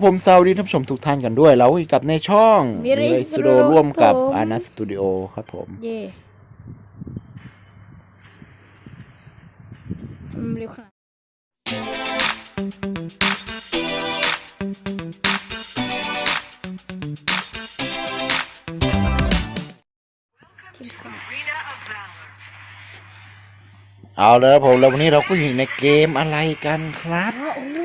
เอาแล้วนะผมสวัสดีท่านผู้ชมทุกท่านกันด้วยเราอยู่กับในช่อง Mirai สตูดิโอร่วมกับครับผม อานัสตูดิโอครับผม เย่อืมเร็วขนาดที่ขนาดเอาแล้วผมแล้ววันนี้เราก็อยู่ในเกมอะไรกันครับอ้าวโอ้ยเ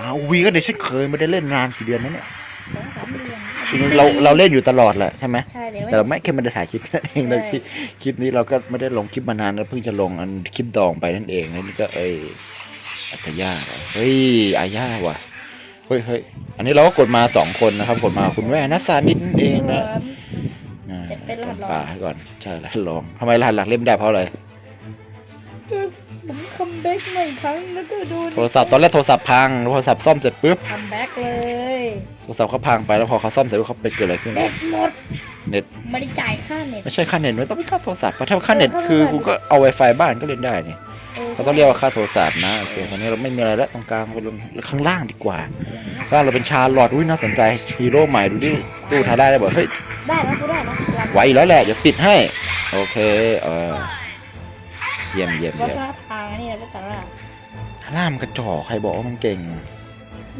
อาวีก็เดี๋ยวฉันเคยไม่ได้เล่นนานกี่เดือนแล้วเนี่ยสองสามเดือนจริงๆเราเราเล่นอยู่ตลอดแหละใช่ไหมใช่เดี๋ยวแต่เราไม่แค่ไม่ได้ถ่ายคลิปนั่นเองเลยใช่ที่คลิปนี้เราก็ไม่ได้ลงคลิปมานานแล้วเพิ่งจะลงอันคลิปดองไปนั่นเองแล้วนี่ก็เอ้ยอัตยาเหรอเฮ้ยอาญาว่ะเฮ้ยเฮ้ยอันนี้เราก็กดมาสองคนนะครับกดมาคุณแม่นัสซานิดนั่นเองนะอ่าเป็นรหัสรอง ป่าให้ก่อน ใช่รหัสรองทำไมรหัสหลักเล่มได้เพราะอะไรคือ ผมคัมแบ็กมาอีกครั้งแล้วก็ดูโทรศัพท์ตอนแรกโทรศัพท์พังโทรศัพท์ซ่อมเสร็จปุ๊บคัมแบ็กเลยโทรศัพท์เขาพังไปแล้วพอเขาซ่อมเสร็จปุ๊บเขาไปเกิดอะไรขึ้นเน็ตหมดเน็ตไม่ได้จ่ายค่าเน็ตไม่ใช่ค่าเน็ตไม่ต้องเป็นค่าโทรศัพท์เพราะถ้าค่าเน็ตเออค่าโทรศัพท์คือกูก็เอา Wi-Fi บ้านก็เล่นได้นี่เออเขาต้องเรียกว่าค่าโทรศัพท์นะโอเคตอนนี้เราไม่มีอะไรแล้วตรงกลางไปลงข้างล่างดีกว่าข้างล่างเราเป็นชาร์ลอตอุ้ยน่าสนใจฮีโร่ใหม่ดูดิสู้ทาได้ได้บอกเฮ้ยได้นะซื้อได้นะรันไหวอยู่แล้วแหละเดี๋ยวปิดให้โอเคเออเยี่ยมเยี่ยมวัเยี่ยฒ มนธรรมนี่นะเป็นแต่ว่าล่ามกระจอกใครบอกว่ามันเก่ง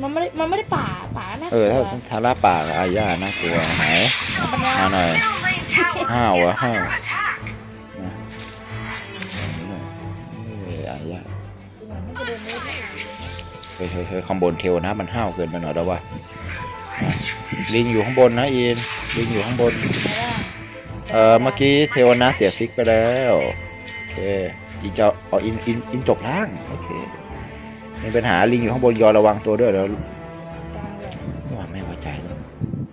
มันไม่ได้มันไม่ได้ป่าป่านะเออถ้าทาร่าป่ากับอาญาน่ากลัวไหนปัญญามาหน่อยห้าวอะห้าวนะเอ้ยอาญาไม่จะเดินเลยเฮ้ยเฮ้ยเฮ้ยข้างบนเทวนะมันห้าวเกินไปหน่อยแล้ววะอะลิงอยู่ข้างบนนะอินลิงอยู่ข้างบน เออเมื่อกี้เทวนะเสียฟิกไปแล้ว โอเค อินจะอ๋ออินอินอินจบล่างโอเคมีปัญหาลิงอยู่ข้างบนยอระวังตัวด้วยเดี๋ยวว่าไม่ไว้ใจต้อง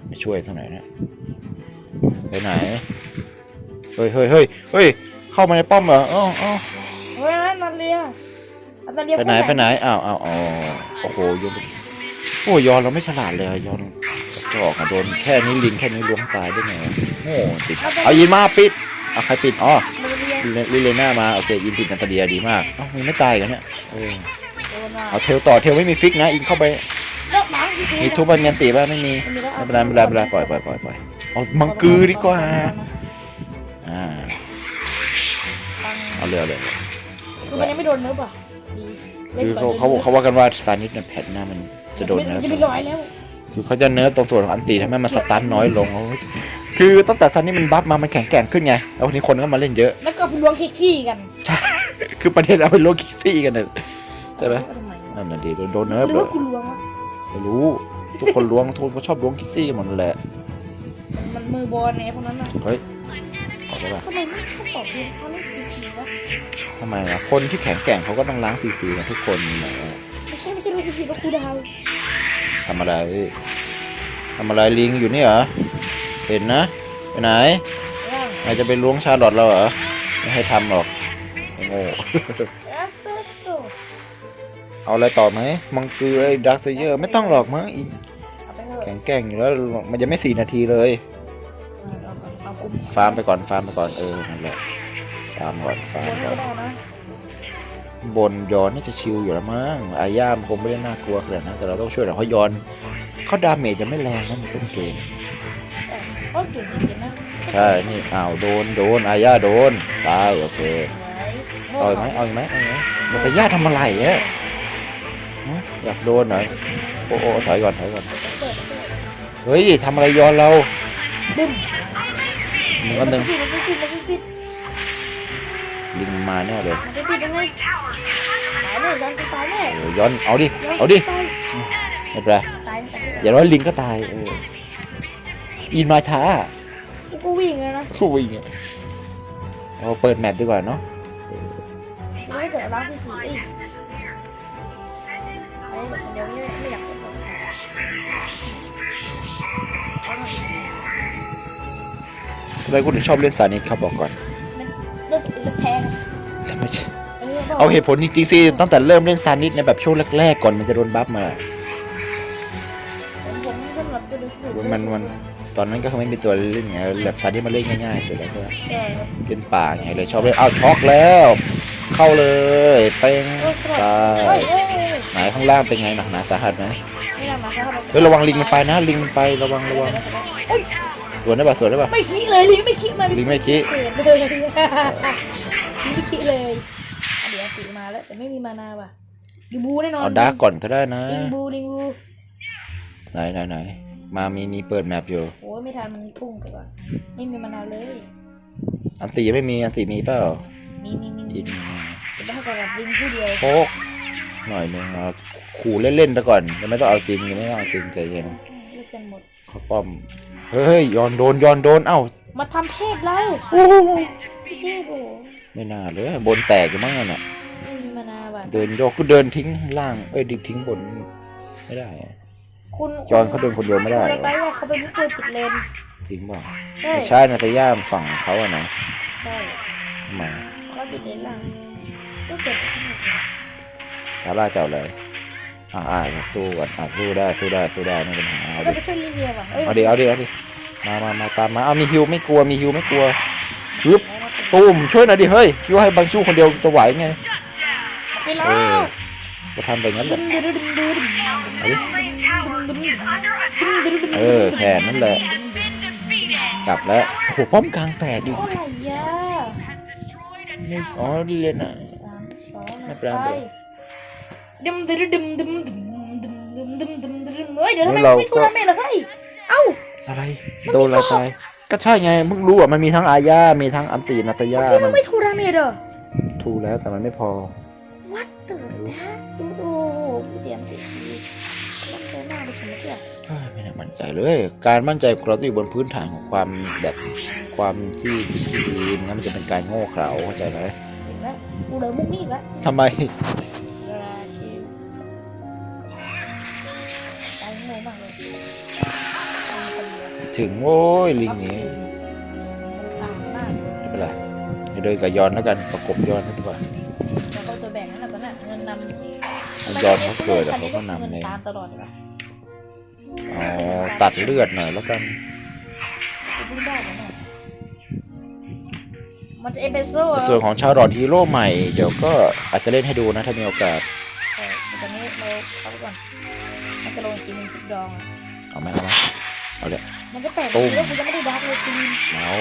ไม่ช่วยเท่าไหร่นะไปไหนเฮ้ยเฮ้ยเฮ้ยเฮ้ยเข้ามาในป้อมเหรออ๋ออ๋อเฮ้ยนันเลียนันเลียไปไหนไปไหนอ้าวอ้าวอ๋อโอ้โหยอนโอ้ยอนเราไม่ฉลาดเลยอะยอนกระจอกอะโดนแค่นี้ลิงแค่นี้ล้วงตายได้ไงวะโง่จริงเอายินมาปิดเอาใครปิดอ๋อนันเลียลิเลน่ามาโอเคยินปิดนันตาเดียดีมากเอ้ามึงไม่ตายกันเนี่ยเออโดนมาเอาเทลต่อเทลไม่มีฟิกนะอินเข้าไปเลิกบังสิมีทุบมันเมียนตีป่ะไม่มีไม่เป็นไรไม่เป็นไรไม่เป็นไรปล่อยปล่อยปล่อยปล่อยเอามังกือดีกว่าอ่าเอาเรือเลยคือมันยังไม่โดนเนื้อป่ะดีล่นคือก่เขานเขาเขาว่ากันว่าซานิสเนี่ยแพทหน้ามันจะโดนมัเนิร์ฟจะเป็นร้อยแล้วคือเขาจะเนิร์ฟตรงส่วนของอันตีทำให้มันสตันน้อยลงโอ้ย คือตั้งแต่ซานิสมันบัฟมามันแข็งแกร่งขึ้นไง แล้ววันนี้คนก็มาเล่นเยอะ แล้วก็เป็นล้วงคิกซี่กันใช่ คือประเด็นเอาไปโลกิกซี่กันเนี่ยใช่ไหมทำไมนั่นน่ะดิโดนโดนเนิร์ฟหรือว่ากูล้วงวะไม่รู้ ทุกคนล้วงทุกคนก็ชอบล้วงกิกซี่กันหมดนั่นแหละ มันมือบอลเนี่ยพวกนั้นอะเฮ้ยขอได้ป่ะทำไมไม่เขาบอกเพลงเขาไม่ซีซีวะทำไมล่ะ คนที่แข็งแกร่งเขาก็ต้องล้างซีซีกันทุกคนแหมไม่ใช่ไม่ใช่รู้ซีซีว่าครูดาวทำอะไรทำอะไรลิงอยู่นี่เหรอ เห็นนะไปไหนร่างนายจะไปล้วงชาลอตเราเหรอไม่ให้ทำหรอกไอ้โง่แอปเปิลโตเอาอะไรต่อไหมมังกือไอ้ดักเซเยอร์ไม่ต้องหรอกมั้งอีกเอาไปเถอะแข็งแกร่งอยู่แล้วมันจะไม่สี่นาทีเลยเอาก่อนเอากลุ่มฟาร์มไปก่อนฟาร์มไปก่อนเออนั่นแหละฟาร์มก่อนฟาร์บมนก่ก็อนได้นะบนยอนน่าจะชิลอยู่แล้วมั้งอาย่ามคงไม่ได้น่ากลัวขนาดนั้นแต่เราต้องช่วยหน่อยเพราะยอนเขาดาเมจจะไม่แรงนะมันต้นเกม ก็เก่งจริงๆนะใช่นี่อ้าวโดนโดนอาย่าโดนตายโอเคไว้เอาอีกไหมเอาอีกไหมเอาอีกไหมมันจะย่าทำอะไรเนี่ยฮะอยากโดนหน่อยโอ้โอ้ถอยก่อนถอยก่อนเปิดเปิดเฮ้ยทำอะไรย้อนเราดึมหนึ่งอันหนึ่งปิดมันไม่ปิดมันไม่ปิดลิงมาแน่เลยมันไม่ปิดยังไงตายแน่ย้อนกูตายแน่เออย้อนเอาดิเอาดิตายไม่เป็นไรตายตายอย่าร้อยลิงก็ตายเออ อินมาช้ากูก็วิ่งเลยนะคู่วิ่งอะเอาเปิดแมปดีกว่าเนาะไม่เกิดร้านที่สี่อีกไอ้เดี๋ยวนี้ไม่อยากเปิดทำไมคุณถึงชอบเล่นซานิสครับบอกก่อนมันเลิกเลิกแพ้นะทำไมเออบอกเอาเหตุผลจริงๆสิตั้งแต่เริ่มเล่นซานิสในแบบช่วงแรกๆก่อนมันจะโดนบัฟมา ผมผมสำหรับจะดูถูกมันมัน ตอนนั้นก็คือไม่มีตัวเล่นไงแบบซานิสมาเล่นง่ายๆเสร็จแล้วก็ใช่ครับเล่นป่าไงเลยชอบเล่นอ้าวช็อกแล้ว เข้าเลยเป้งเออสำหรับตาเฮ้ยยเฮ้ยเฮ้ยไหนข้างล่างเป็นไงหนักหนาสาหัสไหมไม่น่ามาเข้าไปเฮ้ยระวังลิงมันไปนะลิงมันไประวังระวังโอ้ยสวนได้ปะสวนได้ปะไม่คิดเลยลิงไม่คิดมาลิงไม่ขี้เกิดเลยลิงไม่คิดเลยอะเดี๋ยวปีมาแล้วแต่ไม่มีมานาว่ะยูบูแน่นอนเอาดาร์กก่อนก็ได้นะลิงบูลิงบูไหนไหนไหน มามีมีเปิดแมปอยู่ โอ้ยไม่ทันมันพุ่งไปก่อน ไม่มีมานาเลย อันตีไม่มีอันตีมีเปล่ามีมีมีอินจะได้กับลิงผู้เดียวโคกหน่อยหนึงเอาขู่เล่นๆไปก่อนยังไม่ต้องเอาจริงยังไม่ต้องเอาจริงใจเย็นเลือกกันหมด เขาป้อม เฮ้ยยอนโดนยอนโดนเอ้ามาทำเทพเราพี่เทพโอ้โหไม่น่าเลยบนแตกอยู่มั้งนั่นน่ะ ไม่มีมานาว่ะ เดินโยกก็เดินทิ้งล่างเอ้ยดิทิ้งบนไม่ได้อะ คุณจอนเขาเดินคนเดียวไม่ได้ คุณไปว่าเขาเป็นผู้เปิดติดเลน จริงเปล่าใช่ ไม่ใช่นาตาย่ามฝั่งเขาอะนะใช่ทำไมาเขาติดเลนหลังก็เสร็จซาร่าเจ้าเลยอ่าอ่าสู้กันอ่าสู้ได้สู้ได้สู้ได้ไม่เป็นปัญหาเอาก็ดิไปช่วยลิเลียว่ะเอ้ยเอาดิเอาดิเอาดิมามามาตามมาเอามีฮิวไม่กลัวมีฮิวไม่กลัวฮึบตูมช่วยหน่อยดิเฮ้ยคิดว่าให้บางชูคนเดียวจะไหวไงไปแล้เออว ก็ทำไปงั้นแหละเออแค่นั้นแหละ กลับแล้วโอ้โหป้อมกลางแตกอีกอ๋อเรียนอะไม่เป็นไรดึมดึมดึมดึมดึมดึมดึมดึมดึมดึมเฮ้ยเดี๋ยวทำไมไม่ทูราเมะล่ะเฮ้ยเอ้าอะไรโดนอะไรตายก็ใช่ไงเพิ่งรู้อะมันมีทั้งอาญามีทั้งอันตีนาตาย่าที่มึมังนไม่ทูราเมะเหรอถูกแล้วแต่มันไม่พอ ใจเลย การมั่นใจของเราต้องอยู่บนพื้นฐานของความแบบความที่ที่ดีงั้นมันจะเป็นการโง่เขลาเข้าใจไหมอีกแล้วกูเลยมุกนี่อีกแล้วทำไมเวลาคิวใจโง่มากเลยตามคนเดียวถึงโว้ยลิงนี้ มันอ่านมากไม่เป็นไรไปเดินกับยอนแล้วกันประกบยอนดีกว่า แล้วก็ตัวแบ่งนั่นแหละตอนนั้นเงินนำมันยอนเขาเกิดอะเขาก็นำเงิเองนตามตลอดเลยปะ อ๋อตัดเลือดหน่อยแล้วกันกูเพิ่งได้เลยเนี่ยมันจะเอเปโซ่ในส่วนของชาวรอดฮีโร่ใหม่ เดี๋ยวก็อาจจะเล่นให้ดูนะถ้ามีโอกาสเออแต่ตอนนี้เราเข้าไปก่อนมันจะลงทีนึงสิบดองอะเอาไหมเอาไหมเอาเลยมันจะแปลกตุ้มแล้วกูจะไม่ได้ดักเลยทีนึงเอา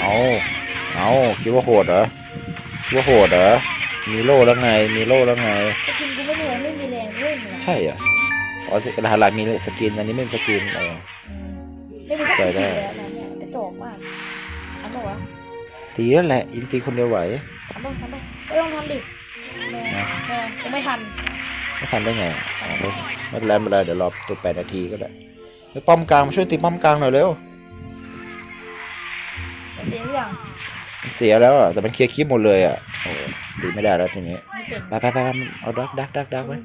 เอาเอาคิดว่าโหดเหรอคิดว่าโหดเหรอมีโล่แล้วไงมีโล่แล้วไงแต่ทีมกูไม่มีแรงไม่มีแรงเล่นเลยใช่เหร ออ๋อสิรหัสหลักมีสกินอันนี้ไม่มีสกินเอออืมไม่มีสักใส่ทีได้เลยนะเนี่ยกระจอกมากทำปะวะตีนั่นแหละอินตีคนเดียวไหวทำปะทำปะไม่ต้องทำดิแม่แม่กูไม่ทันไม่ทันได้ไงอ๋อไม่เป็นไรไม่เป็นไรเดี๋ยวรอตัวแปดนาทีก็ได้ไปป้อมกลางมาช่วยตีป้อมกลางหน่อยเร็วเสียงอย่างมันเสียแล้วอะแต่มันเคลียร์คลิปหมดเลยอะโอ้ตีไม่ได้แล้วทีนี้ไม่เป็นไปไปไปไปเอาดักดักดักดักไว้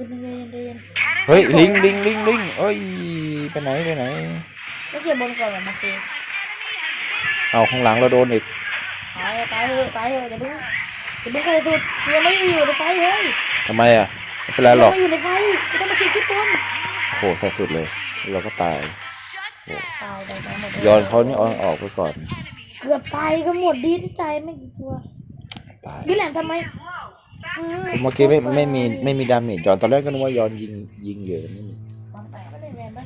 เดินเดินเดินเฮ้ยลิงลิงลิงลิงเอ้ยไปไหนไปไหนไม่เกี่ยวบนก่อนหรอมาเกย์เอาข้างหลังเราโดนอีกตายตายเถอะตายเถอะอย่าเพิ่งอย่าเพิ่งใครสุดยังไม่อยู่ในไฟเฮ้ยทำไมอะไม่เป็นไรหรอกไม่อยู่ในไฟไม่ต้องมาคิดคิดต้นโอ้โหใส่สุดเลย เราก็ตายตายตายตายหมดย้อนเขานี่เอาออกไปก่อน เกือบตายก็หมดดีที่ใจไม่กี่ตัวตายดิแหลนทำไม อืเมื่อกี้ไม่ไม่มีไม่มีดาเมจย้อนตอนแรกก็นึกว่าย้อนยิงยิงเยอะนี่วางแต่ไม่ได้แมนปะ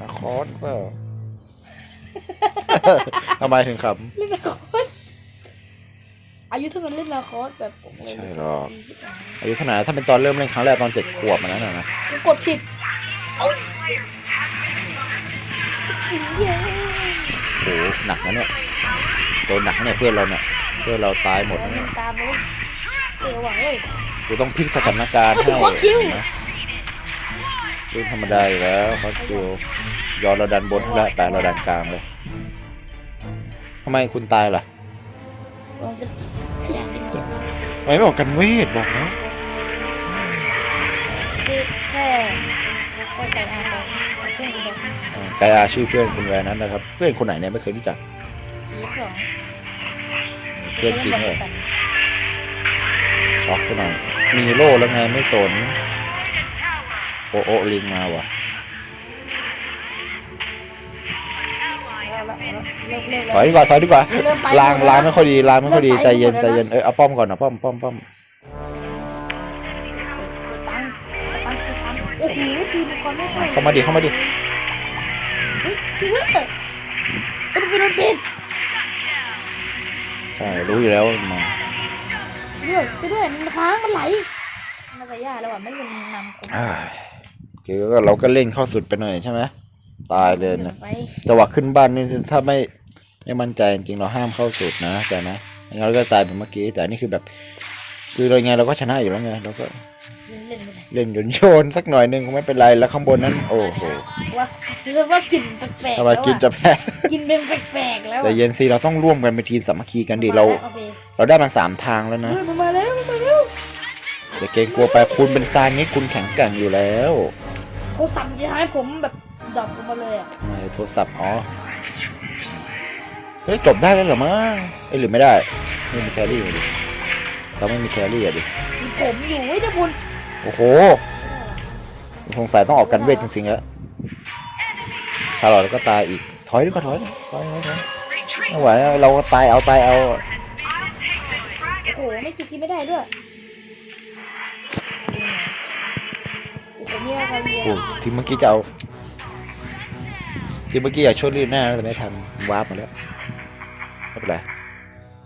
ตะคอนเปล่าทำไมถึงขับเล่นนาคอสอายุเท่านั้นเล่นนาคอสแบบผมเลยใช่หรอกอายุเท่าไหร่ถ้าเป็นตอนเริ่มเล่นครั้งแรกตอนเจ็ดขวบมันนั้นนะนะกูกดผิดเอ้ยอีเหี้ยโอ้โหหนักนะเนี่ยโดนหนักนะเนี่ยเพื่อนเราเนี่ยเพื่อนเราตายหมดแล้แล้ววมึเนี่ยงตามมาลูก เอวว่ะเฮ้ยกูต้องพลิกสถานการณ์ให้โอ้ยขอคิวนะเรื่องธรรมดาอยู่แล้วเขาคิวย้อนเราดันบนให้ได้แต่เราดันกลางเลยทำไมคุณตายล่ะลองจะเสียงดิทำไมไม่บอกกันเวทบอกนะคือแค่แค่ไก่อาร์บอกเพื่อนกูบอกเออไกอาชื่อเพื่อนคุณแวนนั้นนะครับ เพื่อนคนไหนเนี่ยไม่เคยรู้จักจีบสองเพื่อนจริงเลย ช็อกซะหน่อย มีโล่แล้วไงไม่สน โอโอลิงมาว่ะเอาละเอาละเลิกเลิกถอยดีกว่าถอยดีกว่าเริ่มไปลางหมดแล้วลางไม่ค่อยดีลางไม่ค่อยดีเริ่มไปใจเย็นหมดใจแล้วเย็นเอ้ยเอาป้อมก่อนนะป้อมป้อมป้อมตังค์ตังค์ตังค์โอ้โหทีมมังกรไม่เข้าเข้ามาดิเข้ามาดิเฮ้ยช่วยด้วยเอ้ยมันเป็นโดนปิดใช่รู้อยู่แล้วมา ช่วยด้วยช่วยด้วยมันค้างมันไหลน่าจะยากแล้วอะไม่เงินนำกูอ่าคือก็เราก็เล่นเข้าสุดไปหน่อยใช่ไหมตายเลยนะไปจังหวะขึ้นบ้านนี่ถ้าไม่ไม่มั่นใจจริงๆเราห้ามเข้าสุดนะใจนะไม่งั้นเราก็ตายแบบเมื่อกี้แต่อันนี่คือแบบ คือเราไงเราก็ชนะอยู่แล้วไงเราก็เล่นๆไปเลยเล่นโยนโยนๆสักหน่อยหนึงก็ไม่เป็นไรแล้วข้างบนนั้น โอ้โหว่าเรียกว่ากลิ่นแปลกๆทำไมแล้วกินอะจะแพ้ กินเป็นแปลกๆแล้วใจอะเย็นสิเราต้องร่วมกันเป็นทีมสามัคคีกันดิเรา โอเค เราได้มาสามทางแล้วนะเฮ้ยมันมาแล้วมันมาแล้วอย่าเกรงกลัวไปคุณเป็นซานนี้คุณแข็งแกร่งอยู่แล้วโทรศัพท์จะทำให้ผมแบบดรอปลงมาเลยอะทำไมโทรศัพท์อ๋อเฮ้ยจบได้แล้วเหรอมั้งเอ้ยหรือไม่ได้ไม่มีแครี่อยู่ดิเราไม่มีแครี่อะดิมีผมอยู่เฮ้ยเจ้าบุญโอ้โหสงสัยต้องออกกันเวทจริงๆแล้วชาลอตก็ตายอีกถอยดีกว่าถอยถอยถอยถอยไม่ไหวอะเราก็ตายเอาตายเอา โอ้โหไม่คิดคิดไม่ได้ด้วยโอ้โหมีอะไรกันเนี่ยโอ้ทีเมื่อกี้จะเอาทีเมื่อกี้อยากช่วยรีดหน้านะแต่ไม่ทันวาร์ปมาแล้วไม่เป็นไร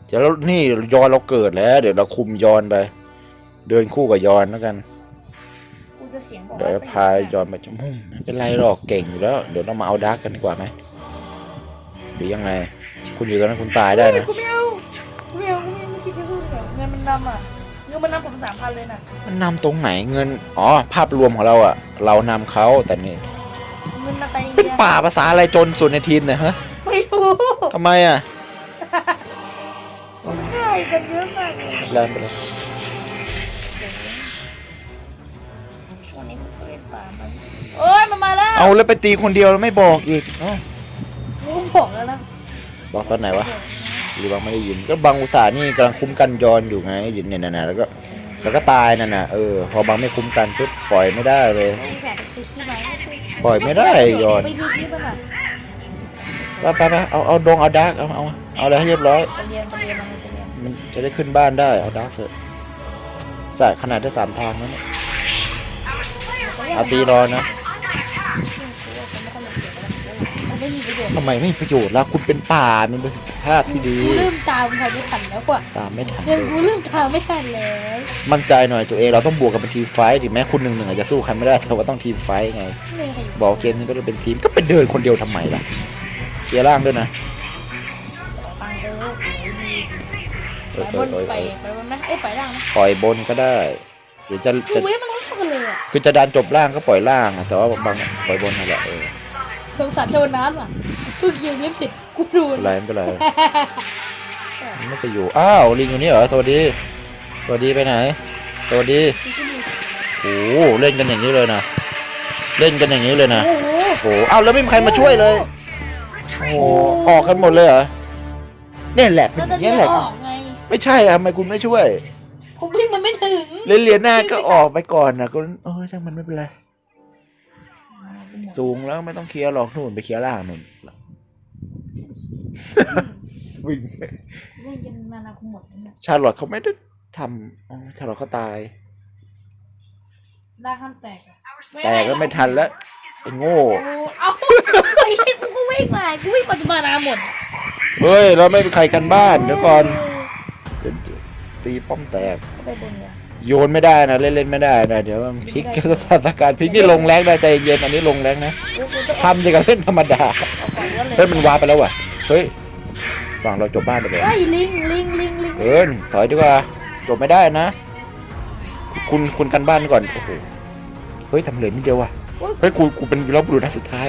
เดี๋ยวเรานี่ยอนเราเกิดแล้ว เดี๋ยวเราคุมยอนไป เดินคู่กับยอนแล้วกัน กูจะเสียงบอกเดี๋ยวพายอนไปจะมุ่งไม่เป็นไรหรอกเก่งอยู่แล้ว เดี๋ยวเรามาเอาดาร์กกันดีกว่าไหมหรือยังไง คุณอยู่ตรงนั้นคุณตายได้เฮ้ยนะ กูไม่เอากูไม่เอา นมันนำอะเงินมันนำผมสามพันเลยน่ะ มันนำตรงไหนเงิน อ๋อ ภาพรวมของเราอะเรานำเขาแต่นี่เงินนาตาเลีเป็นยป่าภาษาอะไรจนสุดในทีมเนี่ยฮะไม่รู้ทำไมอะมันใช่กันเยอะมากเลยแรงไปเลยช่วงนี้ผมก็เล่นป่ามันโอ้ยมันมาแล้วเอาแล้วไปตีคนเดียวแล้วไม่บอกอีกเอ้ากูบอกแล้วนะบอกตอนไหนวะ หรือบางไม่ได้ยิน ก็บางอุตส่าห์นี่กำลังคุ้มกันยอนอยู่ไงยู่เนี่ยน่ะแล้วก็แล้วก็ตายนั่นน่ะเออพอบางไม่คุ้มกันปุ๊บปล่อยไม่ได้เลยมีแสบไปชี้ชี้ไหมปล่อยไม่ได้ยอนไปชี้ชี้มันอะไปไปไปเอาเอาดงเอาดาร์กเอาเอาเอาอะไรให้เรียบร้อยจะเรียนจะเรียนมันจะเรียนมันจะได้ขึ้นบ้านได้เอาดาร์กเสร็จสายขนาดได้สามทางนั้นน่ะเอาตีรอนะ ไม่มีประโยชน์ทำไมไม่มีประโยชน์ล่ะคุณเป็นป่ามันประสิทธิภาพที่ดี กูเริ่มตามใครไม่ทันแล้วกว่าตามไม่ทันเดี๋ยวเลยกูเริ่มตามไม่ทันแล้วมั่นใจหน่อยตัวเองเราต้องบวกกันเป็นทีมไฟท์ถึงแม้คุณหนึ่งหนึ่งอาจจะสู้ใครไม่ได้แต่ว่าต้องทีมไฟท์ไง ไม่มีใครอยู่บอกเกมนี้ก็ต้องเป็นทีมก็เป็นเดินคนเดียวทำไมล่ะเคลียร์ล่างด้วยนะตังเตอร์โอ้ยเอดีอไปเออเออเออบนไปไปบนไหมเอ้ยไปล่างนะปล่อยบนก็ได้ หรือจะคือจะเว้ยมันต้องเท่ากันเลยอะคือจะดันจบล่างก็ปล่อยล่างอะแต่ว่าบางปล่อยบนนั่นแหละเออ สงสารเทวนาทว่ะเพิ่งคิวยี่สิบกูดูไม่เป็นไรไม่เป็นไรมันไม่จะอยู่ อ้าวลิงอยู่นี่เหรอ สวัสดี สวัสดีไปไหน สวัสดีโอ้โหเล่นกันอย่างนี้เลยนะ เล่นกันอย่างนี้เลยนะ โอ้โหโอ้โหอ้าวแล้วไม่มีใครมาช่วยเลย โอ้โหออกกันหมดเลยเหรอเนี่ยแหละเป็นเราอจะย่างเรีนี้ยแหละ ออกไงไม่ใช่อะทำไมคุณไม่ช่วย ผมวิ่งมันไม่ถึง เรียนเรียนหน้าก็ออกไปก่อนนะก็เออช่างมันไม่เป็นไร สูงแล้วไม่ต้องเคลียร์หรอกนู่นไปเคลียร์ล่างนู่นวิ่งวิ่งจนมานาคุหมดแล้วเนี่ยชาร์ลอตเขาไม่ได้ทำอ๋อชาร์ลอตเขาตายได้ห้ามแตกอะแต่ก็ไม่ทันแล้วไอ้โง่โอ้เอาไอ้เหี้ยกูก็วิ่งมากูวิ่งกว่าจะมานาหมดเฮ้ยเราไม่เป็นใครกันบ้านเดี๋ยวก่อนเดี๋ยวตีป้อมแตก ไปบนเลย โยนไม่ได้นะเล่นเล่นไม่ได้นะเดี๋ยวมันพลิกสถานการณ์พลิกนี่ลงแรงได้ใจเย็นอันนี้ลงแรงนะโอ้กูจะทำจะกับเล่นธรรมดาเอาก่อนก็เลยเฮ้ยมันวาร์ปไปแล้วว่ะเฮ้ยฝั่งเราจบบ้านไปเลยไอ้ยลิงลิงลิงลิงเอินถอยดีกว่าจบไม่ได้นะ คุณคุณกันบ้านก่อนโอ้โหเฮ้ยทำเหลือนิดเดียวว่ะโอ้ยเฮ้ยกูกูเป็นวีรบุรุษนัดสุดท้าย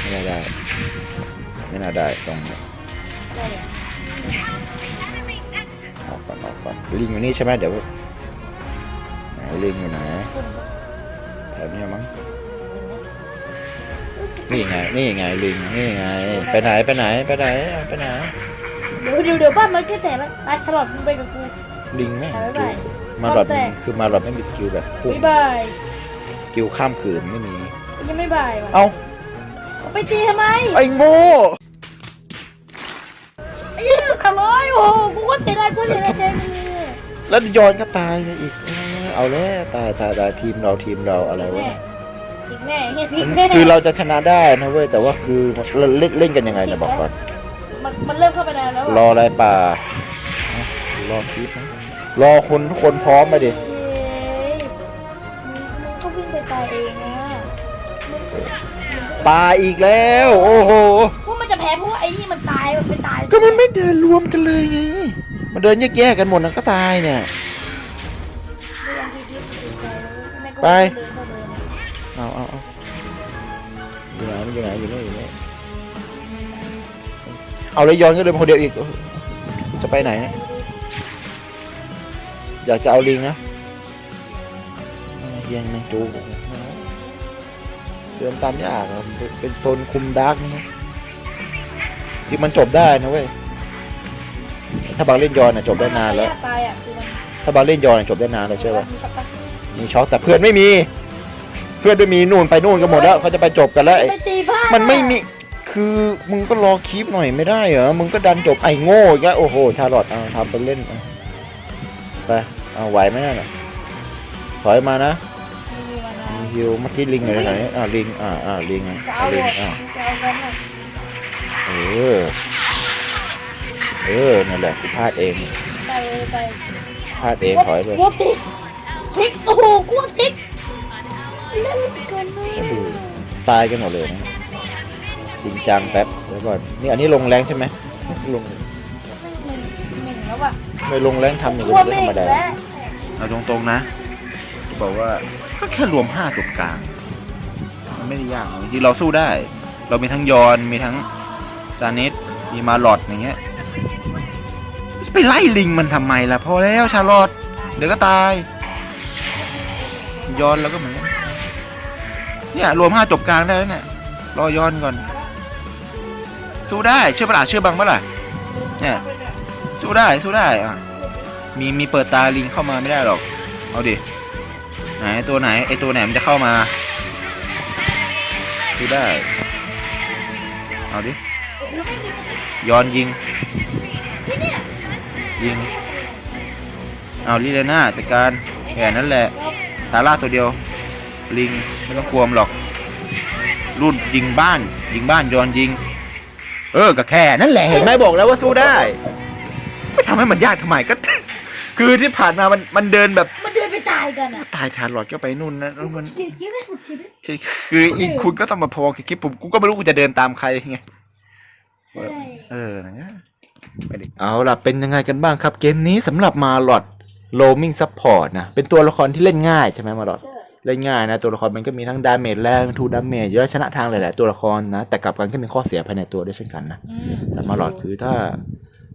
ไม่น่าได้ไม่น่าได้ตรงนี้ได้เลย ออกก่อนออกก่อนลิงอยู่นี่ใช่ไหมเดี๋ยวไหนลิงอยู่ไหนแถวนี้มั้งนี่ไงนี่ไงลิงนี่ไงไปไหนไปไหนไปไหนไปไหนเดี๋ยวเดี๋ยวเดี๋ยวบ้านมันแค่แตกแล้วนายฉลอดมึงไปกับกูลิงแม่งบ๊ายบายมาหลอดแตกคือมาหลอดไม่มีสกิลแบบพุ่งบ๊ายบายสกิลข้ามขืนไม่มียังไม่บายว่ะเอ้าเอาไปตีทำไมไอ้โง่ หกูก็เสียดายกูเสียดายใจมึงเลยแล้วยอนก็ตายไปอีกเออเอาแล้วตายตายตายทีมเราทีมเราอะไรวะแน่เนี่ยพลิกแน่เฮียพลิกมันแน่คือเราจะชนะได้นะเว้ยแต่ว่าคือเราเล่นเล่นกันยังไงเนี่ยบอกก่อนมันมันเริ่มเข้าไปนานแล้วรออะไรป่าเอ้ารอคลิปนะรอคนทุกคนพร้อมมาดิเฮ้ยมึงก็วิ่งไปตายเองนะมึงตายอีกแล้ว โอ้โหว่ามัน จะแพ้เพราะว่าไอ้นี่มันตายมันไปตายก็มันไม่เดินรวมกันเลยไง มันเดินแยกๆกันหมดนะก็ตายเนี่ยไม่ยังคิดคิดติดใจเลยม่ก็ไปเดินเข้าเดินเอาเอาเอาอยู่ไหนมันอยู่ไหนอยู่ไหนอยู่ไหนเอาเลยย้อนก็เลยคนเดียวอีกเออจะไปไหนเนี่ยอยากจะเอาลิงนะเฮียงแมงจูเดินตามยากอะมันเป็นเป็นโซนคุมดาร์กนี่นะที่มันจบได้นะเว้ย ถ้าบางเล่นย้อนน่ะจบได้นานแล้ว ตายอะคือมันถ้าบางเล่นย้อนน่ะจบได้นานเลยใช่ป่ะ มีช็อตปะมีช็อคแต่เพื่อนไม่มี เพื่อนไม่มีนู่นไปนู่นกันหมดแล้วเขาจะไปจบกันแล้วไอ้ไปตีบ้านมันไม่มี คือมึงก็รอคลิปหน่อยไม่ได้เหรอ มึงก็ดันจบไอ้โง่อีกแล้วโอ้โห ชาลอตเอาทำไปเล่นเอาไป เอาไหวไหมนั่นน่ะถอยมานะไม่มีมานานมีฮิวเมื่อกี้ลิงอยู่ไหนอ่าลิง อ่าอ่าลิงอะจะเอาลิงหมดอ่าจะเอากันอะ เออ เออ นั่นแหละกูพลาดเองไปเลยไปพลาดเองถอยเลยกลัวพลิกพลิกโอ้โหกลัวพลิกเล่นเกินไปก็ดูตายกันหมดเลยนะจริงจังแป๊บแล้วก่อนนี่อันนี้ลงแรงใช่ไหมลงไม่เหม็นเหม็นแล้วอะไม่ลงแรงทำอย่างกนี้ลัวก็เหธรม็รมนดาแล้วเอาตรงๆนะจะบอกว่าก็แค่รวมห้าจบกลาง มันไม่ได้ยากหรอกจริงๆเราสู้ได้ เรามีทั้งยอนมีทั้ง ซานิสมีมาลอดอย่างเงี้ยไปไล่ลิงมันทำไมล่ะพอแล้วชาลอตเดี๋ยวก็ตายย้อนแล้วก็เหมือนเนี่ยรวมห้าจบกลางได้แล้วเนี่ยรอย้อนก่อน สู้ได้เชื่อปะล่ะเชื่อบังปะล่ะเนี่ยสู้ได้สู้ได้อะมีมีเปิดตาลิงเข้ามาไม่ได้หรอกเอาดิไหนตัวไหนไอตัวไหนมันจะเข้ามาดูได้ เอาดิ ย้อนยิง ยิง เอาลิเลน่าจัดการแค่นั้นแหละตาล่าตัวเดียว ลิง ไม่ต้องกลัวมนหรอก รุ่นยิงบ้าน ยิงบ้านย้อนยิง เออก็แค่นั่นแหละเห็นไหมบอกแล้วว่าสู้ได้ ไม่ทำให้มันยากทำไมก็ คือที่ผ่านมามันมันเดินแบบมันเดินไปตายกันอะตายชาร์ลอตก็ไปนู่นนะแล้วมัน เสียชีวิตสุดชีวิตใช่คืออีกคุณก็ต้องมาพอกับคลิปผมกูก็ไม่รู้กูจะเดินตามใครไง เออนะไม่ได้เอาล่ะ เป็นยังไงกันบ้างครับ เกมนี้สำหรับมาลอดโลมิงซัพพอร์ตนะ เป็นตัวละครที่เล่นง่ายใช่ไหมมาลอดใช่เล่นง่ายนะ ตัวละครมันก็มีทั้งดาเมจแรงทูดาเมจเยอะชนะทางหลายๆตัวละครนะ แต่กลับกันก็มีข้อเสียภายในตัวด้วยเช่นกันนะอืมสามารถหลอดคือถ้า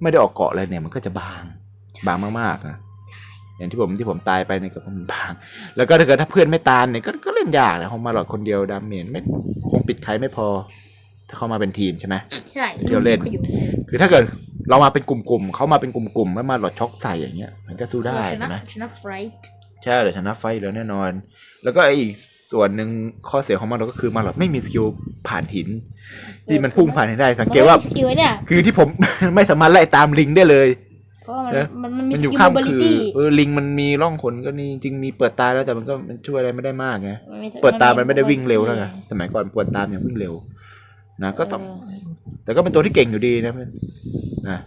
ไม่ได้ออกเกาะอะไรเนี่ยมันก็จะบางบางมากๆนะอย่างที่ผมที่ผมตายไปเนี่ยก็มันบาง แล้วก็ถ้าเกิดถ้าเพื่อนไม่ตามเนี่ยก็ก็เล่นยากนะคงมาหลอดคนเดียวดาเมจไม่คงปิดใครไม่พอ ถ้าเข้ามาเป็นทีมใช่ไหม ใช่เที่ยวเล่น ขาอยู่คือถ้าเกิดเรามาเป็นกลุ่มๆเขามาเป็นกลุ่มๆแล้วมาหลอดช็อกใส่อย่างเงี้ย มันก็สู้ได้เราชใช่นะไหมชนะไฟท์ใช่เลยชนะไฟท์แล้วแน่นอน แล้วก็ไอ้อีกส่วนหนึ่งข้อเสียของมันเราก็คือมาหลอดไม่มีสกิลผ่านหิน ที่มันพุ่งผ่านหินได้สังเกตว่าสกิลเนี่ยคือที่ผม ไม่สามารถไล่ตามลิงได้เลย เพราะว่ามันเออ มันมันมีมันสอยู่กิลข้ามโมบิลิคือตี้เออลิงมันมีร่องขนก็นี่จริงมีเปิดตาแล้วแต่มันก็มันช่วยอะไรไม่ได้มากไงมันมีเปิดตามันไม่ได้วิ่งเร็วแล้วไงสมัยก่อนเปิดตามอย่างวิ่งเร็ว นะก็ต้อง แต่ก็เป็นตัวที่เก่งอยู่ดีนะเพื่อนนะ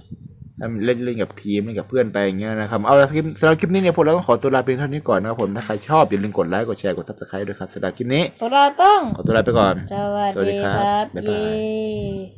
ถ้าเล่นเล่นกับทีมเล่นกับเพื่อนไปอย่างเงี้ยนะครับ เอาละคลิปสำหรับคลิปนี้เนี่ยพวกเราต้องขอตัวลาเพียงเท่านี้ก่อนนะครับผมถ้าใครชอบอย่าลืมกดไลค์กดแชร์กดซับสไครต์ด้วยครับสำหรับคลิปนี้พวกเราต้องขอตัวลาไปก่อนสวัสสวัสดีดีคครัรับบ๊ายบายเย้